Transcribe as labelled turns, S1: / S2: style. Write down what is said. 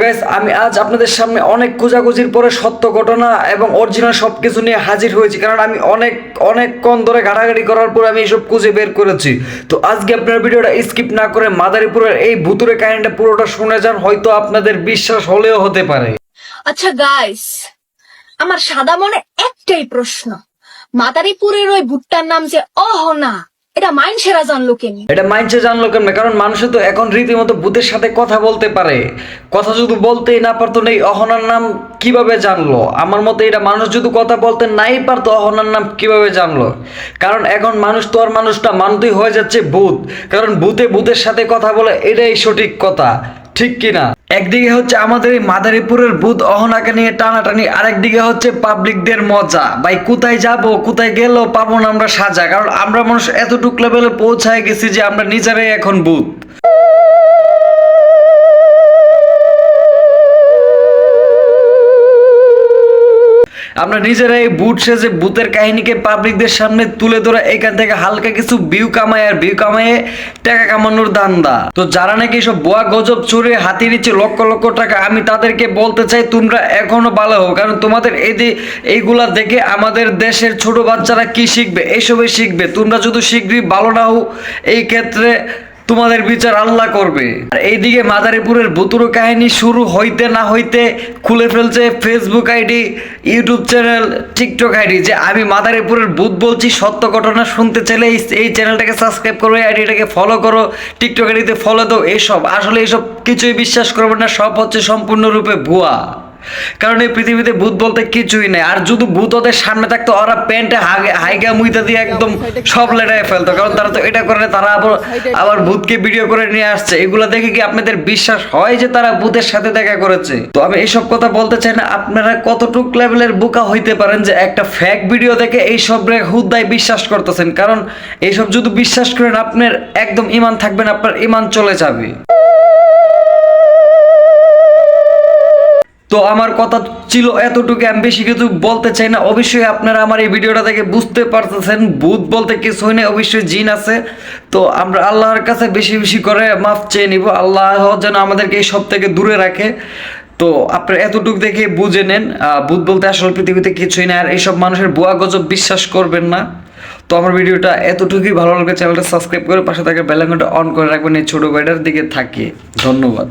S1: Guys আমি আজ আপনাদের সামনে অনেক খোঁজাখুঁজির পরে সত্য ঘটনা এবং অরিজিনাল সব কিছু নিয়ে হাজির হয়েছি, কারণ আমি অনেক অনেকক্ষণ ধরে ঘাটাঘাটি করার পর আমি এইসব খুঁজে বের করেছি। তো আজকে আপনার ভিডিওটা স্কিপ না করে মাদারীপুরের এই ভুতুরে কাহিনীটা পুরোটা শুনে যান, হয়তো আপনাদের বিশ্বাস হলেও হতে পারে।
S2: আচ্ছা গাইস আমার সাদা মনে একটাই প্রশ্ন, মাদারীপুরের ওই ভুট্টার নাম যে অহনা এটা মাইনসেরা জানলো কেন
S1: এটা মাইন্ডসে জানলো কেন কারণ মানুষে তো এখন রীতিমতো ভূতের সাথে কথা বলতে পারে। কথা যদি বলতেই না পারতো না অহনার নাম কীভাবে জানলো? আমার মতে এটা মানুষ যদি কথা বলতে নাই পারতো, অহনার নাম কীভাবে জানলো? কারণ এখন মানুষ তো আর মানুষটা মানতেই হয়ে যাচ্ছে ভূত কারণ ভূতে ভূতের সাথে কথা বলে এটাই সঠিক কথা। ঠিক কিনা? একদিকে হচ্ছে আমাদের এই মাদারীপুরের ভূত অহনাকে নিয়ে টানাটানি, আরেকদিকে হচ্ছে পাবলিকদের মজা। ভাই, কোথায় যাব, কোথায় গেলেও পাবো না আমরা সাজা। কারণ আমরা মানুষ এতটুক লেভেলে পৌঁছায় গেছি যে আমরা নিজেরাই এখন ভূত আমরা নিজেরাই বুট সেজে বুথের কাহিনীকে পাবলিকদের সামনে তুলে ধরে এখান থেকে হালকা কিছু ভিউ কামায় আর ভিউ কামায়ে টাকা কামানোর দান্দা তো যারা নাকি সব বোয়া গজব চুরে হাতি নিচ্ছে লক্ষ লক্ষ টাকা, আমি তাদেরকে বলতে চাই তোমরা এখনও ভালো হও, কারণ তোমাদের এই এইগুলা দেখে আমাদের দেশের ছোট বাচ্চারা কি শিখবে এইসবে শিখবে। তোমরা যদি শীঘ্রই ভালো না হও, এই ক্ষেত্রে তোমাদের বিচার আল্লাহ করবে। আর এইদিকে মাদারীপুরের ভুতুরো কাহিনী শুরু হইতে না হইতে খুলে ফেলছে Facebook ID YouTube channel TikTok ID. যে আমি মাদারীপুরের ভূত বলছি, সত্য ঘটনা শুনতে চাইলে এই- চ্যানেলটাকে সাবস্ক্রাইব করো, এই আইডিটাকে ফলো করো টিকটক আইডিতে ফলো দাও এইসব আসলে এইসব কিছুই বিশ্বাস করবে না, সব হচ্ছে সম্পূর্ণরূপে ভুয়া। কারণ এই পৃথিবীতে ভূত বলতে কিছুই নেই। আর যদি ভূত ওদের সামনে থাকতো, ওরা প্যান্টে হাইগা মুইতা দিয়ে একদম সব লেটায় ফেলতো। কারণ তারা তো এটা করে তারা আবার আবার ভূতকে ভিডিও করে নিয়ে আসছে। এগুলো দেখে কি আপনাদের বিশ্বাস হয় যে তারা ভূতের সাথে দেখা করেছে? তো আমি এইসব কথা বলতে চাই না। আপনারা কতটুক লেভেলের বোকা হইতে পারেন যে একটা ফ্যাক ভিডিও দেখে এইসব হুদ্দায় বিশ্বাস করতেছেন? কারণ এইসব যদি বিশ্বাস করেন, আপনার একদম ইমান থাকবেন আপনার ইমান চলে যাবে। তো আমার কথা ছিল এতটুকু, আমি বেশি কিছু বলতে চাই না। অবশ্যই আপনারা আমার এই ভিডিওটা থেকে বুঝতে পারতেছেন, ভূত বলতে কিছু নেই, অবশ্যই জিন আছে। তো আমরা আল্লাহর কাছে বেশি বেশি করে মাফ চেয়ে নিব। আল্লাহ যেন আমাদেরকে এই সব থেকে দূরে রাখে। তো আপনারা এতটুকু দেখে বুঝে নেন। ভূত বলতে আসলে পৃথিবীতে কিছুই না আর এইসব মানুষের বুয়া গজব বিশ্বাস করবেন না। তো আমার ভিডিওটা এতটুকুই ভালো লাগে চ্যানেলটা সাবস্ক্রাইব করে পাশে থাকা বেলাঙ্গনটা অন করে রাখবেন, এই ছোটো ভাইটার দিকে থাকে ধন্যবাদ।